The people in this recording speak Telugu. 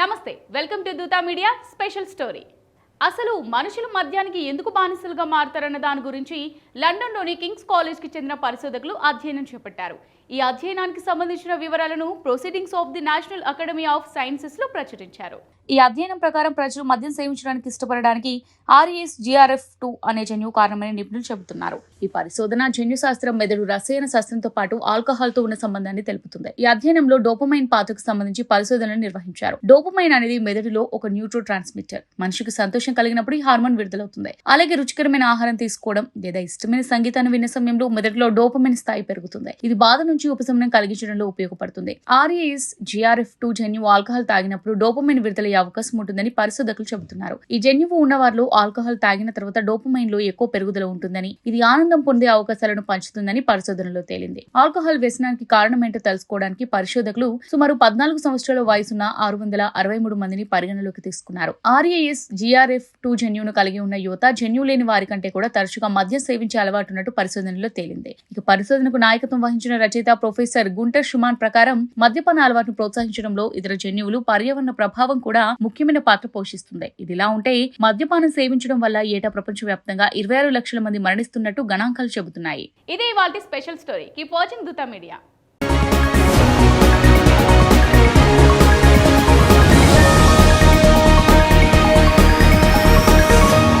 నమస్తే welcome to Dootha media special story. అసలు మనుషులు మద్యానికి ఎందుకు బానిసలుగా మారుతారన్న దాని గురించి లండన్లోని కింగ్స్ కాలేజ్కి చెందిన పరిశోధకులు అధ్యయనం చేపట్టారు. ఈ అధ్యయనానికి సంబంధించిన వివరాలను Proceedings of the National Academy of సైన్సెస్లో ప్రచురించారు. ఈ అధ్యయనం ప్రకారం ప్రజలు మద్యం సేవించడానికి ఇష్టపడడానికి ఆర్ఈఎస్ జిఆర్ఎఫ్ టూ అనే జన్యు కారణమని నిపుణులు చెబుతున్నారు. ఈ పరిశోధన జన్యు శాస్త్రం మెదడు రసాయన శాస్త్రంతో పాటు ఆల్కహాల్తో ఉన్న సంబంధాన్ని తెలుపుతుంది. ఈ అధ్యయనంలో డోపమైన్ పాత్రకు సంబంధించి పరిశోధనలు నిర్వహించారు. డోపమైన్ అనేది మెదడులో ఒక న్యూట్రో ట్రాన్స్మిటర్ మనిషికి సంతోషం కలిగినప్పుడు ఈ హార్మోన్ విడుదలవుతుంది. అలాగే రుచికరమైన ఆహారం తీసుకోవడం లేదా ఇష్టమైన సంగీతాన్ని విన్న సమయంలో మొదట్లో డోపమైన స్థాయి పెరుగుతుంది. ఇది బాధ నుంచి ఉపశమనం కలిగించడంలో ఉపయోగపడుతుంది. ఆర్ఏఎస్ జిఆర్ఎఫ్ టూ జన్యువు ఆల్కహాల్ తాగినప్పుడు డోపమైన విడుదలయ్యే అవకాశం ఉంటుందని పరిశోధకులు చెబుతున్నారు. ఈ జన్యువు ఉన్న వారిలో ఆల్కహాల్ తాగిన తర్వాత డోపమైన్లో ఎక్కువ పెరుగుదల ఉంటుందని ఇది ఆనందం పొందే అవకాశాలను పంచుతుందని పరిశోధనలో తేలింది. ఆల్కహాల్ వ్యసనానికి కారణమేంటో తెలుసుకోవడానికి పరిశోధకులు సుమారు పద్నాలుగు సంవత్సరాల వయసున్న ఆరు వందల అరవై మూడు మందిని పరిగణలోకి తీసుకున్నారు. ఆర్ఏఎస్ జిఆర్ఎఫ్ టూ జన్యువును కలిగి ఉన్న యువత జన్యు లేని వారి కంటే కూడా తరచుగా మద్యం సేవించే అలవాటు ఉన్నట్టు పరిశోధనలో తేలింది. ఇక పరిశోధనకు నాయకత్వం వహించిన రచయిత ప్రొఫెసర్ గుంటర్ షుమాన్ ప్రకారం మద్యపాన అలవాటును ప్రోత్సహించడంలో ఇతర జన్యువులు పర్యావరణ ప్రభావం కూడా ముఖ్యమైన పాత్ర పోషిస్తుంది. ఇదిలా ఉంటే మద్యపానం సేవించడం వల్ల ఏటా ప్రపంచవ్యాప్తంగా ఇరవై ఆరు లక్షల మంది మరణిస్తున్నట్టు గణాంకాలు చెబుతున్నాయి. ఇదే వాటి special story. Keep watching Dootha media.